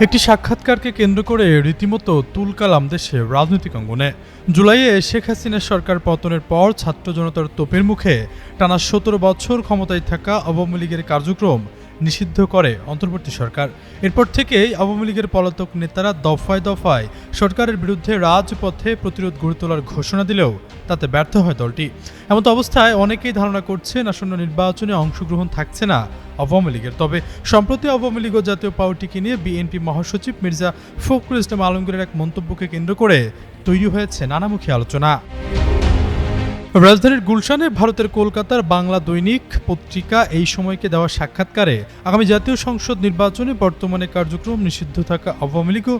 একটি সাক্ষাৎকারকে কেন্দ্র করে রীতিমতো তুলকালাম দেশে রাজনৈতিক অঙ্গনে। জুলাইয়ে শেখ হাসিনার সরকার পতনের পর ছাত্র জনতার তোপের মুখে টানা সতেরো বছর ক্ষমতায় থাকা আওয়ামী লীগের কার্যক্রম নিষিদ্ধ করে অন্তর্বর্তী সরকার। এরপর থেকেই আওয়ামী লীগের পলাতক নেতারা দফায় দফায় সরকারের বিরুদ্ধে রাজপথে প্রতিরোধ গড়ে তোলার ঘোষণা দিলেও তাতে ব্যর্থ হয় দলটি। এমত অবস্থায় অনেকেই ধারণা করছেন আসন্ন নির্বাচনে অংশগ্রহণ থাকছে না আওয়ামী লীগের। তবে সম্প্রতি আওয়ামী লীগ ও জাতীয় পার্টিকে নিয়ে বিএনপি মহাসচিব মির্জা ফখরুল ইসলাম আলমগীরের এক মন্তব্যকে কেন্দ্র করে তৈরি হয়েছে নানামুখী আলোচনা। রাজধানীর গুলশানে ভারতের কলকাতার বাংলা দৈনিক পত্রিকা এই সময়কে দেওয়া সাক্ষাৎকারে আগামী জাতীয় সংসদ নির্বাচনে বর্তমানে কার্যক্রম নিষিদ্ধ থাকা, আওয়ামী লীগও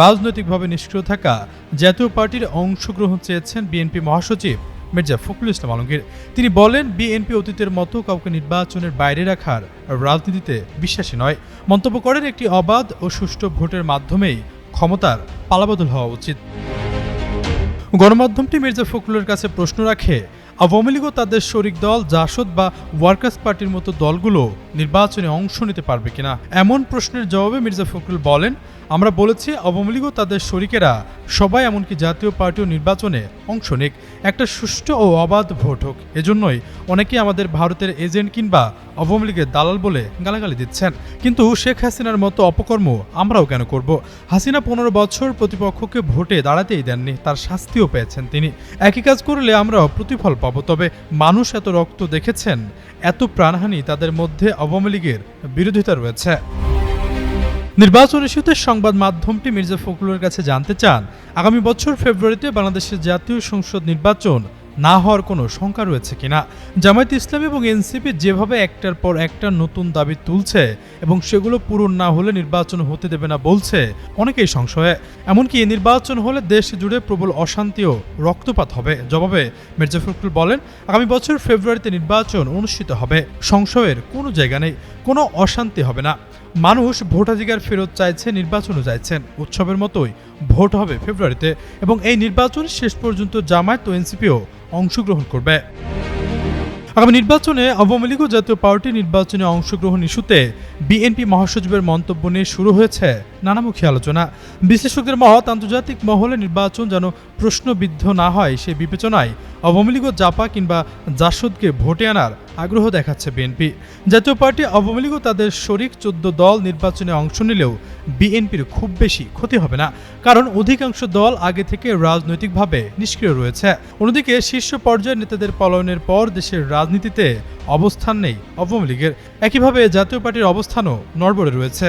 রাজনৈতিকভাবে নিষ্ক্রিয় থাকা জাতীয় পার্টির অংশগ্রহণ চেয়েছেন বিএনপি মহাসচিব মির্জা ফখরুল ইসলাম আলমগীর। তিনি বলেন, বিএনপি অতীতের মতো কাউকে নির্বাচনের বাইরে রাখার রাজনীতিতে বিশ্বাসী নয়। মন্তব্য করেন, একটি অবাধ ও সুষ্ঠু ভোটের মাধ্যমেই ক্ষমতার পালাবদল হওয়া উচিত। গণমাধ্যমটি মির্জা ফখরুলের কাছে প্রশ্ন রাখে আওয়ামী লীগও তাদের শরিক দল, জাসদ বা ওয়ার্কার্স পার্টির মতো দলগুলো নির্বাচনে অংশ নিতে পারবে কিনা? এমন প্রশ্নের জবাবে মির্জা ফখরুল বলেন, আমরা বলেছি আওয়ামী লীগও তাদের শরিকেরা, সবাই এমনকি জাতীয় পার্টিও নির্বাচনে অংশ নিক। একটা সুষ্ঠু ও অবাধ ভোট হোক, এজন্যই অনেকে আমাদের ভারতের এজেন্ট কিংবা আওয়ামী লীগের দালাল বলে গালাগালি দিচ্ছেন। কিন্তু শেখ হাসিনার মতো অপকর্ম আমরাও কেন করব? হাসিনা পনেরো বছর প্রতিপক্ষকে ভোটে দাঁড়াতেই দেননি, তার শাস্তিও পেয়েছেন তিনি। একই কাজ করলে আমরাও প্রতিফল পাবো। তবে মানুষ এত রক্ত দেখেছেন, এত প্রাণহানি তাদের মধ্যে আওয়ামী লীগের বিরোধিতা রয়েছে। নির্বাচন ইস্যুতে সংবাদ মাধ্যমটি মির্জা ফখরুলের কাছে জানতে চান। আগামী বছর ফেব্রুয়ারিতে বাংলাদেশের জাতীয় সংসদ নির্বাচন না হওয়ার কোনো শঙ্কা রয়েছে কিনা। জামায়াত ইসলাম এবং এনসিপি যেভাবে একটার পর একটা নতুন দাবি তুলছে এবং সেগুলো পূরণ না হলে নির্বাচন হতে দেবে না বলছে, অনেকেই সংশয়ে। এমনকি এই নির্বাচন হলে দেশ জুড়ে প্রবল অশান্তি ও রক্তপাত হবে। জবাবে মির্জা ফখরুল বলেন, আগামী বছর ফেব্রুয়ারিতে নির্বাচন অনুষ্ঠিত হবে। সংশয়ের কোনো জায়গা নেই। কোনো অশান্তি হবে না। মানুষ ভোটাধিকার ফেরত চাইছে, নির্বাচনও চাইছেন উৎসবের মতোই ভোট হবে ফেব্রুয়ারিতে এবং এই নির্বাচন শেষ পর্যন্ত জামায়াত ও এনসিপিও অংশগ্রহণ করবে। আগামী নির্বাচনে আওয়ামী লীগ ও জাতীয় পার্টি নির্বাচনে অংশগ্রহণ ইস্যুতে বিএনপি মহাসচিবের মন্তব্য নিয়ে শুরু হয়েছে নানামুখী আলোচনা। বিশ্লেষকদের মত আন্তর্জাতিক মহলে নির্বাচন যেন প্রশ্নবিদ্ধ না হয় সে বিবেচনায় আওয়ামী লীগ জাপা কিংবা জাসদকে ভোটে আনার আগ্রহ দেখাচ্ছে বিএনপি। জাতীয় পার্টি আওয়ামী লীগ তাদের শরিক চোদ্দ দল নির্বাচনে অংশ নিলেও বিএনপির খুব বেশি ক্ষতি হবে না, কারণ অধিকাংশ দল আগে থেকে রাজনৈতিকভাবে নিষ্ক্রিয় রয়েছে। অন্যদিকে শীর্ষ পর্যায়ের নেতাদের পলায়নের পর দেশের রাজনীতিতে অবস্থান নেই আওয়ামী লীগের। একইভাবে জাতীয় পার্টির অবস্থানও নড়বড়ে রয়েছে।